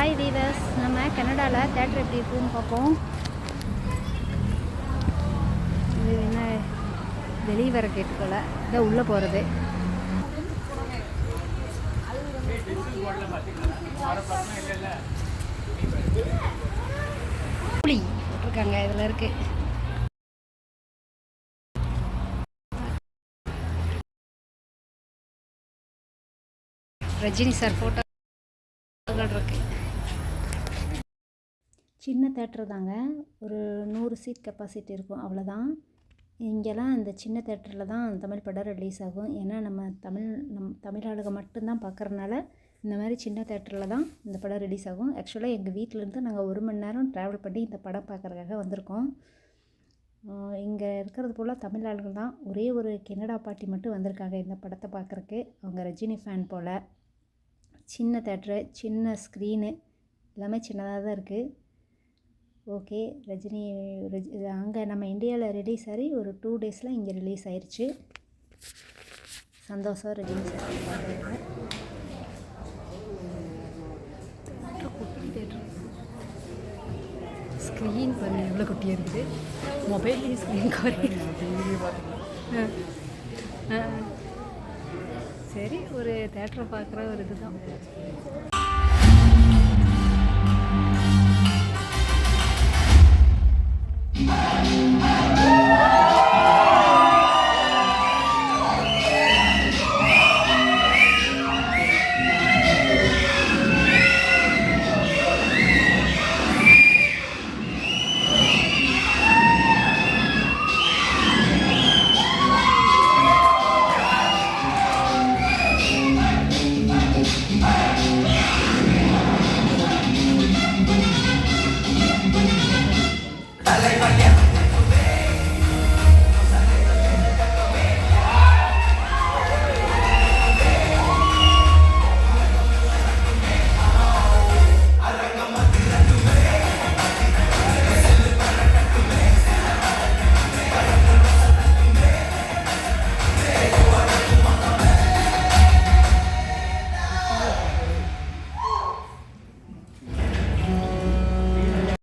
Hi viewers நம்ம கனடாவில் theatre எப்படி இருக்குன்னு பார்ப்போம். இது என்ன? வெளியே வர கேட்டுக்கல. போல் இதான் உள்ளே போகிறது புளி போட்டிருக்காங்க இதில் இருக்குது ரஜினி சார் ஃபோட்டோகள் இருக்கு. சின்ன தேட்டர் தாங்க. ஒரு நூறு சீட் கெப்பாசிட்டி இருக்கும். அவ்வளோதான் இங்கெல்லாம் இந்த சின்ன தேட்டரில் தான் தமிழ் படம் ரிலீஸ் ஆகும். ஏன்னா நம்ம தமிழ் நம் தமிழ் ஆளுங்க மட்டும்தான் பார்க்குறனால இந்த மாதிரி சின்ன தேட்டரில் தான் இந்த படம் ரிலீஸ் ஆகும். ஆக்சுவலாக எங்கள் வீட்டிலேருந்து நாங்கள் ஒரு மணி நேரம் ட்ராவல் பண்ணி இந்த படம் பார்க்குறதுக்காக வந்திருக்கோம். இங்கே இருக்கிறது போல் தமிழ் ஆளுகள் தான் ஒரே ஒரு கெனடா பாட்டி மட்டும் வந்திருக்காங்க இந்த படத்தை பார்க்குறக்கு அவங்க ரஜினி ஃபேன் போல். சின்ன தேட்ரு சின்ன ஸ்க்ரீனு எல்லாமே சின்னதாக தான் இருக்குது ஓகே ரஜினி ரஜி அங்கே நம்ம இந்தியாவில் ரிலீஸ் ஆகி ஒரு டூ டேஸில் இங்கே ரிலீஸ் ஆயிடுச்சு சந்தோஷம் ரஜினி சார் ஸ்க்ரீன் பாருங்க எவ்வளோ குட்டியாக இருக்குது? மொபைல்லேயே ஸ்க்ரீன் குறையுது சரி ஒரு தேட்டரை பார்க்குற ஒரு இதுதான்.